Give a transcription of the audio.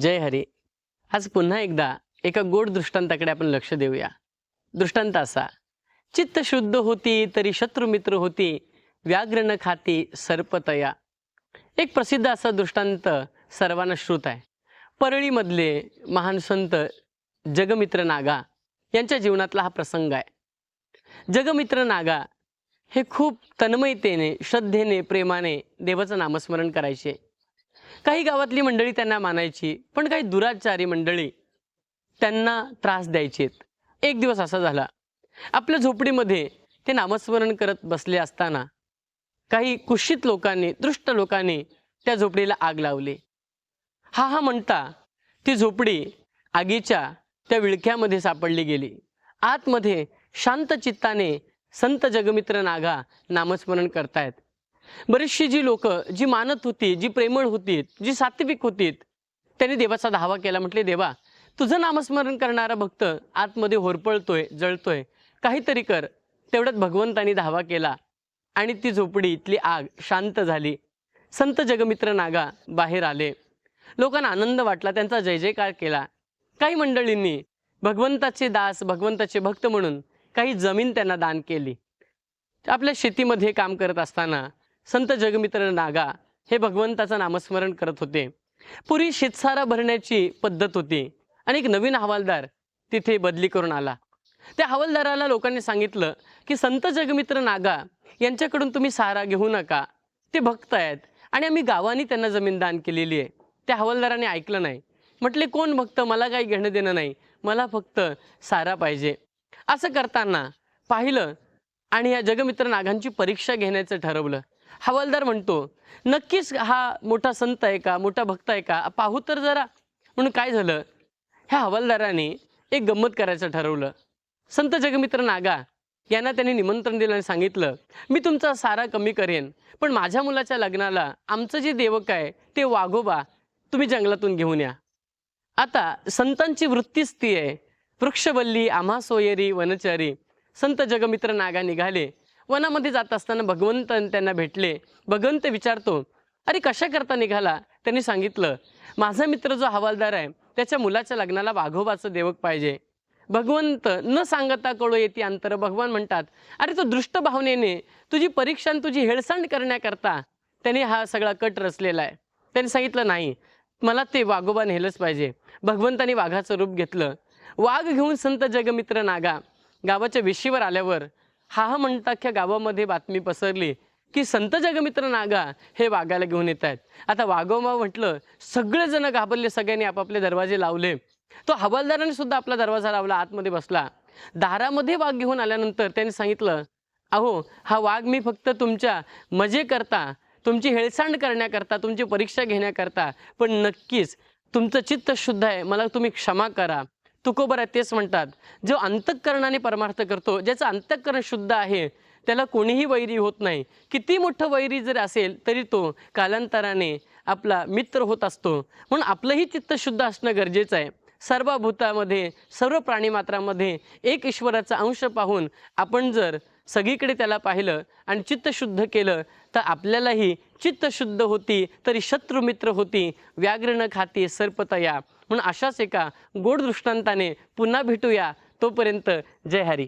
जय हरी. आज पुन्हा एकदा एका गोड दृष्टांताकडे आपण लक्ष देऊया. दृष्टांत असा. चित्त शुद्ध होती तरी शत्रुमित्र होती व्याघ्र न खाती सर्पतया. एक प्रसिद्ध असा दृष्टांत सर्वांना श्रुत आहे. परळीमधले महान संत जगमित्र नागा यांच्या जीवनातला हा प्रसंग आहे. जगमित्र नागा हे खूप तन्मयतेने श्रद्धेने प्रेमाने देवाचं नामस्मरण करायचे. काही गावातली मंडळी त्यांना मानायची पण काही दुराचारी मंडळी त्यांना त्रास द्यायचेत एक दिवस असा झाला. आपल्या झोपडीमध्ये ते नामस्मरण करत बसले असताना काही कुशित लोकांनी दृष्ट लोकांनी त्या झोपडीला आग लावली. हा हा म्हणता ती झोपडी आगीच्या त्या विळख्यामध्ये सापडली गेली. आतमध्ये शांत चित्ताने संत जगमित्र नागा नामस्मरण करतायत. बरीचशी जी लोक जी मानत होती जी प्रेमळ होती जी सात्विक होती त्यांनी देवाचा धावा केला. म्हटले देवा तुझं नामस्मरण करणारा भक्त आतमध्ये होरपळतोय जळतोय. काहीतरी कर. तेवढ्यात भगवंतानी धावा केला आणि ती झोपडी इथली आग शांत झाली. संत जगमित्र नागा बाहेर आले. लोकांना आनंद वाटला त्यांचा जय जयकार केला. काही मंडळींनी भगवंताचे दास भगवंताचे भक्त म्हणून काही जमीन त्यांना दान केली. आपल्या शेतीमध्ये काम करत असताना संत जगमित्र नागा हे भगवंताचं नामस्मरण करत होते. पूर्वी शेतसारा भरण्याची पद्धत होती. आणि एक नवीन हवालदार तिथे बदली करून आला. त्या हवालदाराला लोकांनी सांगितलं की संत जगमित्र नागा यांच्याकडून तुम्ही सारा घेऊ नका. ते भक्त आहेत आणि आम्ही गावांनी त्यांना जमीन दान केलेली आहे. त्या हवालदाराने ऐकलं नाही. म्हटले कोण भक्त? मला काही घेणं देणं नाही. मला फक्त सारा पाहिजे. असं करताना पाहिलं आणि या जगमित्र नागांची परीक्षा घेण्याचं ठरवलं. हवालदार म्हणतो नक्कीच हा मोठा संत आहे का मोठा भक्त आहे का? पाहू तर जरा. म्हणून काय झालं? ह्या हवालदाराने एक गंमत करायचं ठरवलं. संत जगमित्र नागा यांना त्यांनी निमंत्रण दिलं आणि सांगितलं मी तुमचा सारा कमी करेन पण माझ्या मुलाच्या लग्नाला आमचं जे देवक आहे ते वाघोबा तुम्ही जंगलातून घेऊन या. आता संतांची वृत्तीच ती आहे. वृक्षवल्ली आम्हा सोयरी वनचारी. संत जगमित्र नागा निघाले. वनामध्ये जात असताना भगवंत त्यांना भेटले. भगवंत विचारतो अरे कशा करता निघाला? त्यांनी सांगितलं माझा मित्र जो हवालदार आहे त्याच्या मुलाच्या लग्नाला वाघोबाचं देवक पाहिजे. भगवंत न सांगता कळो येते अंतर भगवान म्हणतात अरे तो दृष्ट भावनेने तुझी परीक्षा तुझी हेळसांड करण्याकरता त्याने हा सगळा कट रचलेला आहे. त्यांनी सांगितलं नाही मला ते वाघोबा नेलंच पाहिजे. भगवंताने वाघाचं रूप घेतलं. वाघ घेऊन संत जगमित्र नागा गावाच्या वेशीवर आल्यावर हा हा म्हणता अख्ख्या गावामध्ये बातमी पसरली की संत जगमित्र नागा हे वाघाला घेऊन येत आहेत. आता वाघोबा म्हटलं सगळेजण घाबरले सगळ्यांनी आपापले दरवाजे लावले. तो हवालदाराने सुद्धा आपला दरवाजा लावला आतमध्ये बसला. दारामध्ये वाघ घेऊन आल्यानंतर त्यांनी सांगितलं अहो हा वाघ मी फक्त तुमच्या मजे करता तुमची हेळसांड करण्याकरता तुमची परीक्षा घेण्याकरता पण नक्कीच तुमचं चित्त शुद्ध आहे मला तुम्ही क्षमा करा. तुकोबर आहे तेच म्हणतात. जो अंतःकरणाने परमार्थ करतो ज्याचं अंतःकरण शुद्ध आहे त्याला कोणीही वैरी होत नाही. किती मोठं वैरी जर असेल तरी तो कालांतराने आपला मित्र होत असतो. म्हणून आपलंही चित्त शुद्ध असणं गरजेचं आहे. सर्व भूतामध्ये सर्व प्राणीमात्रामध्ये एक ईश्वराचा अंश पाहून आपण जर सगळीकडे त्याला पाहिलं आणि चित्त शुद्ध केलं तर आपल्यालाही चित्त शुद्ध होती तरी शत्रुमित्र होती व्याघ्र न खाती सर्पतया म्हणून अशाच एका गोड दृष्टांताने पुन्हा भेटूया. तोपर्यंत जय हरी.